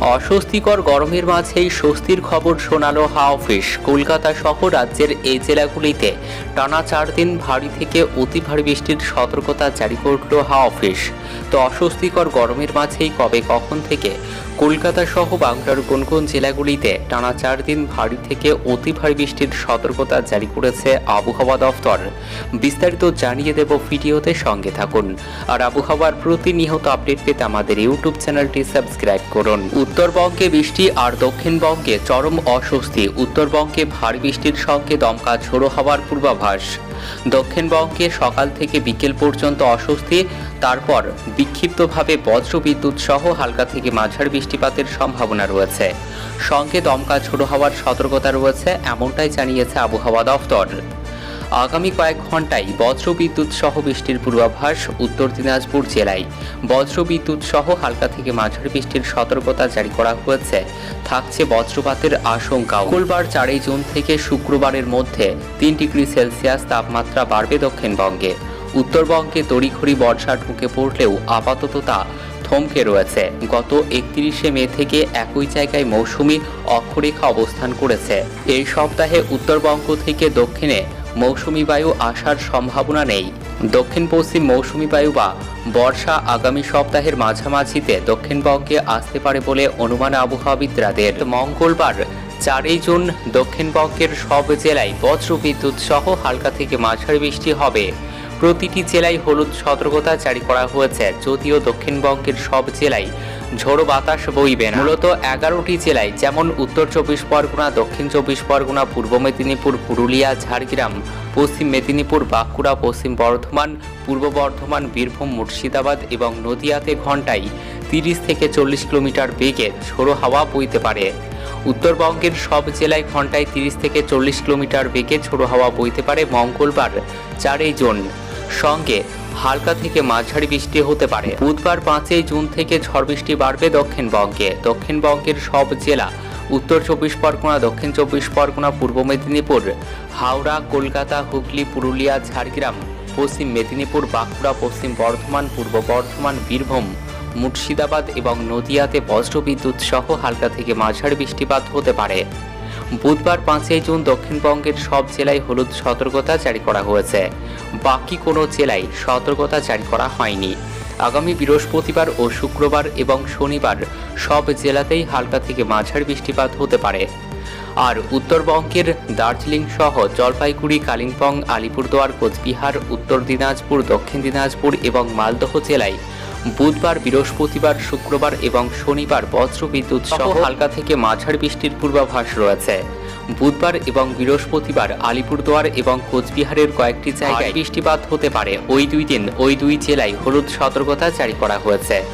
অস্বস্তিকর গরমের মাঝেই স্বস্তির খবর শোনালো হাওয়া অফিস। কলকাতা সহ রাজ্যের এই জেলাগুলিতে টানা চার দিন ভারী থেকে অতি ভারী বৃষ্টির সতর্কতা জারি করল হাওয়া অফিস। তো অস্বস্তিকর গরমের মাঝেই কবে কখন থেকে কলকাতা সহ বাংলার কোন কোন জেলাগুলিতে টানা চার দিন ভারী থেকে অতি ভারী বৃষ্টির সতর্কতা জারি করেছে আবহাওয়া দফতর? বিস্তারিত জানিয়ে দেব ভিডিওতে সঙ্গে থাকুন। আর আবহাওয়ার প্রতিনিয়ত আপডেট পেতে আমাদের ইউটিউব চ্যানেলটি সাবস্ক্রাইব করুন। উত্তরবঙ্গে বৃষ্টি আর দক্ষিণবঙ্গে চরম অস্বস্তি। উত্তরবঙ্গে ভারী বৃষ্টির সঙ্গে দমকা ঝোড়ো হওয়ার পূর্বাভাস। দক্ষিণবঙ্গে সকাল থেকে বিকেল পর্যন্ত অস্বস্তি, তারপর বিক্ষিপ্তভাবে বজ্রবিদ্যুৎ সহ হালকা থেকে মাঝার বৃষ্টিপাতের সম্ভাবনা রয়েছে। সঙ্গে দমকা ঝোড়ো হওয়ার সতর্কতা রয়েছে, এমনটাই জানিয়েছে আবহাওয়া দফতর আগামী কয়েক ঘন্টায় বজ্র বিদ্যুৎ সহ বৃষ্টির পূর্বাভাস উত্তর দিনাজপুর জেলায়। বজ্র বিদ্যুৎ সহ হালকা থেকে মাঝারি বৃষ্টির সতর্কতা জারি করা হয়েছে। থাকছে বজ্রপাতের আশঙ্কাও। মঙ্গলবার চারই জুন থেকে শুক্রবারের মধ্যে তিন ডিগ্রি সেলসিয়াস তাপমাত্রা বাড়বে দক্ষিণবঙ্গে। উত্তরবঙ্গে তড়িঘড়ি বর্ষা ঢুকে পড়লেও আপাতত তা থমকে রয়েছে। গত একত্রিশে মে থেকে একই জায়গায় মৌসুমি অক্ষরেখা অবস্থান করেছে। এই সপ্তাহে উত্তরবঙ্গ থেকে দক্ষিণে মৌসুমি বায়ু আসার সম্ভাবনা নেই। দক্ষিণ পশ্চিম মৌসুমি বায়ু বা বর্ষা আগামী সপ্তাহের মাঝামাঝিতে দক্ষিণবঙ্গে আসতে পারে বলে অনুমান আবহাওয়াবিদরাদের। মঙ্গলবার চারই জুন দক্ষিণবঙ্গের সব জেলায় বজ্রবিদ্যুৎ সহ হালকা থেকে মাঝারি বৃষ্টি হবে। প্রতিটি জেলায় হলুদ সতর্কতা জারি করা হয়েছে, যদিও দক্ষিণবঙ্গের সব জেলায় ঝোড়ো বাতাস বইবে না। মূলত এগারোটি জেলায়, যেমন উত্তর চব্বিশ পরগনা, দক্ষিণ চব্বিশ পরগনা, পূর্ব মেদিনীপুর, পুরুলিয়া, ঝাড়গ্রাম, পশ্চিম মেদিনীপুর, বাঁকুড়া, পশ্চিম বর্ধমান, পূর্ব বর্ধমান, বীরভূম, মুর্শিদাবাদ এবং নদিয়াতে ঘন্টায় তিরিশ থেকে চল্লিশ কিলোমিটার বেগে ঝোড়ো হাওয়া বইতে পারে। উত্তরবঙ্গের সব জেলায় ঘন্টায় তিরিশ থেকে চল্লিশ কিলোমিটার বেগে ঝোড়ো হাওয়া বইতে পারে মঙ্গলবার, চারই জুন। সঙ্গে হালকা থেকে মাঝারি বৃষ্টি হতে পারে। বুধবার পাঁচই জুন থেকে ঝড় বৃষ্টি বাড়বে দক্ষিণবঙ্গে। দক্ষিণবঙ্গের সব জেলা, উত্তর চব্বিশ পরগনা, দক্ষিণ চব্বিশ পরগনা, পূর্ব মেদিনীপুর, হাওড়া, কলকাতা, হুগলি, পুরুলিয়া, ঝাড়গ্রাম, পশ্চিম মেদিনীপুর, বাঁকুড়া, পশ্চিম বর্ধমান, পূর্ব বর্ধমান, বীরভূম, মুর্শিদাবাদ এবং নদিয়াতে বজ্রবিদ্যুৎ সহ হালকা থেকে মাঝারি বৃষ্টিপাত হতে পারে। বুধবার পাঁচই জুন দক্ষিণবঙ্গের সব জেলায় হলুদ সতর্কতা জারি করা হয়েছে। বাকি কোনো জেলায় সতর্কতা জারি করা হয়নি। আগামী বৃহস্পতিবার ও শুক্রবার এবং শনিবার সব জেলাতেই হালকা থেকে মাঝারি বৃষ্টিপাত হতে পারে। আর উত্তরবঙ্গের দার্জিলিং সহ জলপাইগুড়ি, কালিম্পং, আলিপুরদুয়ার, কোচবিহার, উত্তর দিনাজপুর, দক্ষিণ দিনাজপুর এবং মালদহ জেলায় বুধবার বৃহস্পতিবার শুক্রবার এবং শনিবার বজ্র বিদ্যুৎ সহ হালকা থেকে মাঝারি বৃষ্টির পূর্বাভাস রয়েছে। বুধবার এবং বৃহস্পতিবার আলিপুরদুয়ার এবং কোচবিহারের কয়েকটি জায়গায় বৃষ্টিপাত হতে পারে। ওই দুই দিন ওই দুই জেলায় হলুদ সতর্কতা জারি করা হয়েছে।